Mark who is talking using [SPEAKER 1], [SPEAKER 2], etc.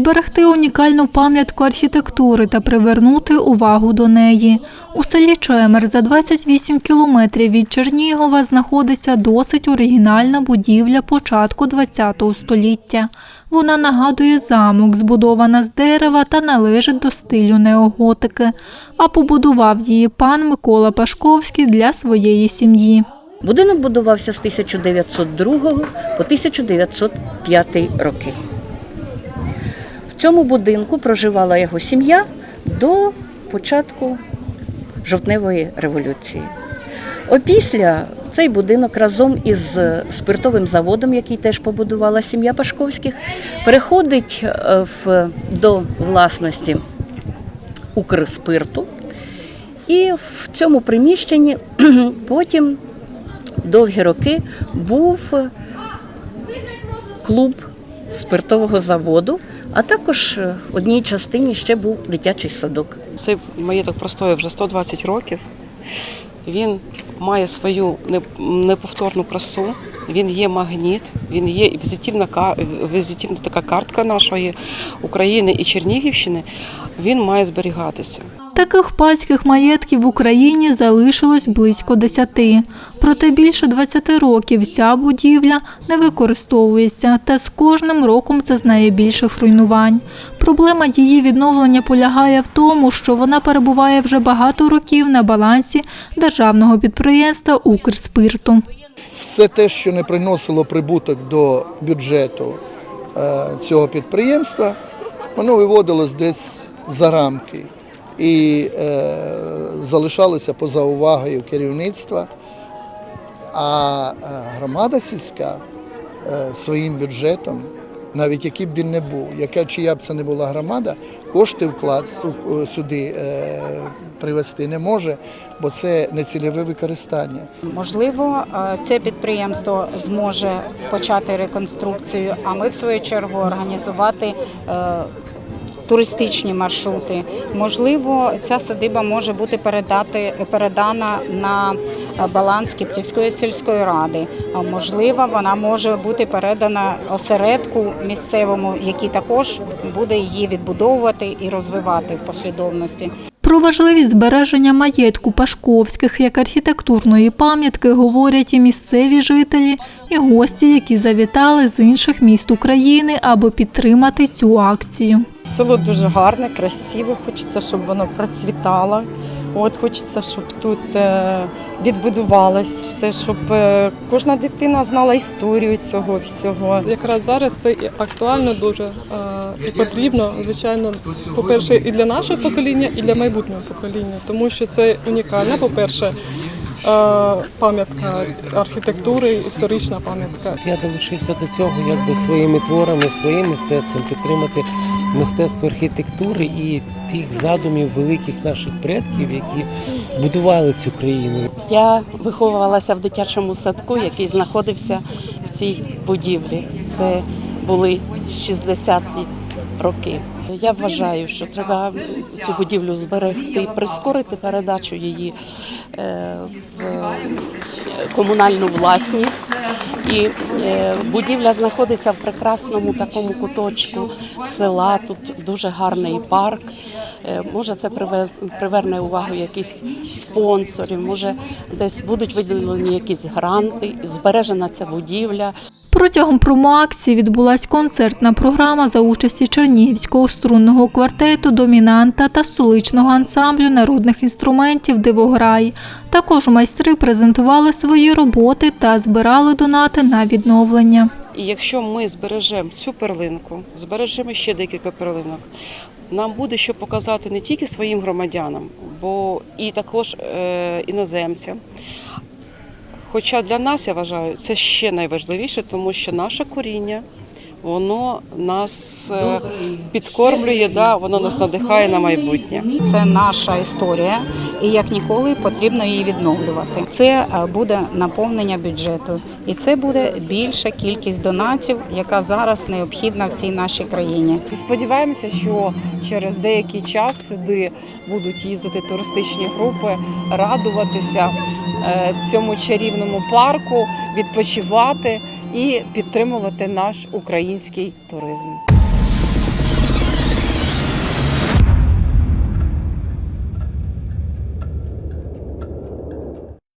[SPEAKER 1] зберегти унікальну пам'ятку архітектури та привернути увагу до неї. У селі Чемер за 28 кілометрів від Чернігова знаходиться досить оригінальна будівля початку ХХ століття. Вона нагадує замок, збудована з дерева та належить до стилю неоготики. А побудував її пан Микола Пашковський для своєї сім'ї.
[SPEAKER 2] Будинок будувався з 1902 по 1905 роки. Цьому будинку проживала його сім'я до початку жовтневої революції. Опісля цей будинок разом із спиртовим заводом, який теж побудувала сім'я Пашковських, переходить е, в, до власності Укрспирту. І в цьому приміщенні потім довгі роки був клуб спиртового заводу, а також в одній частині ще був дитячий садок.
[SPEAKER 3] Цей маєток простоє вже 120 років. Він має свою неповторну красу. Він є магніт, він є візитівна, візитівна така картка нашої України і Чернігівщини. Він має зберігатися.
[SPEAKER 1] Таких панських маєтків в Україні залишилось близько десяти. Проте більше 20 років ця будівля не використовується та з кожним роком зазнає більших руйнувань. Проблема її відновлення полягає в тому, що вона перебуває вже багато років на балансі державного підприємства Укрспирту.
[SPEAKER 4] все те, що не приносило прибуток до бюджету е, цього підприємства, воно виводилось десь за рамки і е, залишалося поза увагою керівництва. А е, громада сільська е, своїм бюджетом, навіть який б він не був, яка чия б це не була громада, кошти вклад су- сюди е, привести не може, бо це нецільове використання.
[SPEAKER 5] Можливо, е, це підприємство зможе почати реконструкцію, а ми в свою чергу організувати е, туристичні маршрути. Можливо, ця садиба може бути передати, передана на е, баланс Кіптівської сільської ради. Можливо, вона може бути передана осередку місцевому, який також буде її відбудовувати і розвивати в послідовності.
[SPEAKER 1] Про важливість збереження маєтку Пашковських як архітектурної пам'ятки говорять і місцеві жителі, і гості, які завітали з інших міст України, аби підтримати цю акцію.
[SPEAKER 6] Село дуже гарне, красиве. Хочеться, щоб воно процвітало. От хочеться, щоб тут е, відбудувалось все, щоб е, кожна дитина знала історію цього всього.
[SPEAKER 7] Якраз зараз це і актуально дуже е, і потрібно, звичайно, по-перше, і для нашого покоління, і для майбутнього покоління, тому що це унікальна, по-перше, пам'ятка архітектури, історична пам'ятка.
[SPEAKER 8] Я долучився до цього якби своїми творами, своїм мистецтвом підтримати мистецтво архітектури і тих задумів великих наших предків, які будували цю країну.
[SPEAKER 9] Я виховувалася в дитячому садку, який знаходився в цій будівлі. Це були 60-ті роки. Я вважаю, що треба цю будівлю зберегти, прискорити передачу її е, в комунальну власність. І е, будівля знаходиться в прекрасному такому куточку села. Тут дуже гарний парк. Е, Може, це приверне увагу якісь спонсорів, може, десь будуть виділені якісь гранти, збережена ця будівля.
[SPEAKER 1] Протягом промоакції відбулась концертна програма за участі Чернігівського струнного квартету Домінанта та столичного ансамблю народних інструментів Дивограй. Також майстри презентували свої роботи та збирали донати на відновлення.
[SPEAKER 3] І якщо ми збережемо цю перлинку, збережемо ще декілька перлинок, нам буде що показати не тільки своїм громадянам, бо і також е, іноземцям. Хоча для нас, я вважаю, це ще найважливіше, тому що наше коріння, воно нас е, підкормлює, да, воно нас надихає на майбутнє.
[SPEAKER 5] Це наша історія, і як ніколи потрібно її відновлювати. Це е, буде наповнення бюджету, і це буде більша кількість донатів, яка зараз необхідна всій нашій країні.
[SPEAKER 10] Сподіваємося, що через деякий час сюди будуть їздити туристичні групи, радуватися е, цьому чарівному парку, відпочивати і підтримувати наш український туризм.